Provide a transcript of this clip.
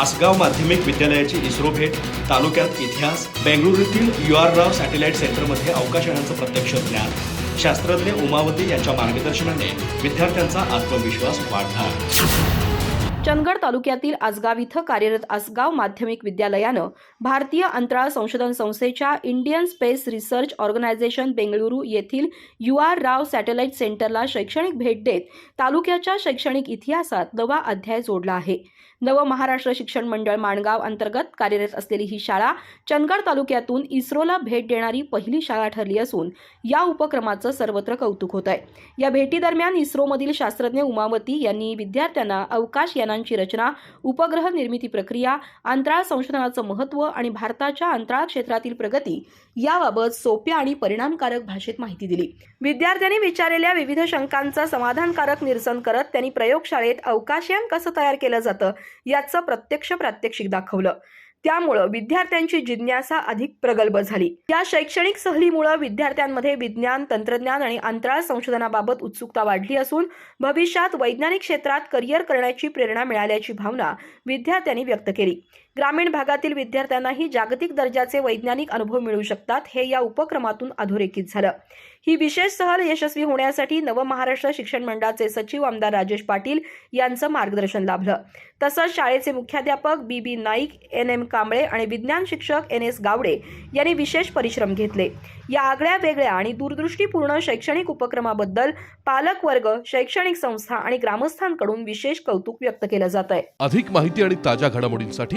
आसगाव माध्यमिक विद्यालयाची इस्रो भेट तालुक्यात इतिहास बेंगळुरूतील यू आर राव सॅटेलाइट सेंटरमध्ये अवकाशयानांचं प्रत्यक्ष ज्ञान. शास्त्रज्ञ उमावती यांच्या मार्गदर्शनाने विद्यार्थ्यांचा आत्मविश्वास वाढला. चंदगड तालुक्यातील आसगाव इथं कार्यरत आसगाव माध्यमिक विद्यालयानं भारतीय अंतराळ संशोधन संस्थेच्या Indian Space Research Organisation Bengaluru येथील यू आर राव सॅटेलाइट सेंटरला शैक्षणिक भेट देत तालुक्याच्या शैक्षणिक इतिहासात नवा अध्याय जोडला आहे. नव महाराष्ट्र शिक्षण मंडळ माणगाव अंतर्गत कार्यरत असलेली ही शाळा चंदगड तालुक्यातून इस्रोला भेट देणारी पहिली शाळा ठरली असून या उपक्रमाचं सर्वत्र कौतुक होत आहे या भेटीदरम्यान इस्रोमधील शास्त्रज्ञ उमावती यांनी विद्यार्थ्यांना अवकाश यानांची रचना उपग्रह निर्मिती प्रक्रिया अंतराळ संशोधनाचं महत्त्व आणि भारताच्या अंतराळ क्षेत्रातील प्रगती याबाबत सोप्या आणि परिणामकारक भाषेत माहिती दिली. विद्यार्थ्यांनी विचारलेल्या विविध शंकांचं समाधानकारक निरसन करत त्यांनी प्रयोगशाळेत अवकाशयान कसं तयार केलं जातं याचं प्रत्यक्ष प्रात्यक्षिक दाखवलं. त्यामुळं विद्यार्थ्यांची जिज्ञासा अधिक प्रगल्भ झाली. या शैक्षणिक सहलीमुळं विद्यार्थ्यांमध्ये विज्ञान तंत्रज्ञान आणि अंतराळ संशोधनाबाबत उत्सुकता वाढली असून भविष्यात वैज्ञानिक क्षेत्रात करिअर करण्याची प्रेरणा मिळाल्याची भावना विद्यार्थ्यांनी व्यक्त केली. ग्रामीण भागातील विद्यार्थ्यांनाही जागतिक दर्जाचे वैज्ञानिक अनुभव मिळू शकतात. हे या उपक्रमातून अधोरेखित झालं. ही विशेष सहल यशस्वी होण्यासाठी नवमहाराष्ट्र शिक्षण मंडळाचे सचिव आमदार राजेश पाटील यांचं मार्गदर्शन लाभलं. तसंच शाळेचे मुख्याध्यापक B B Naik N M Kamble आणि विज्ञान शिक्षक एन एस गावडे यांनी विशेष परिश्रम घेतले. या आगळ्या वेगळ्या आणि दूरदृष्टीपूर्ण शैक्षणिक उपक्रमाबद्दल पालक वर्ग शैक्षणिक संस्था आणि ग्रामस्थांकडून विशेष कौतुक व्यक्त केलं जात आहे अधिक माहिती आणि ताज्या घडामोडींसाठी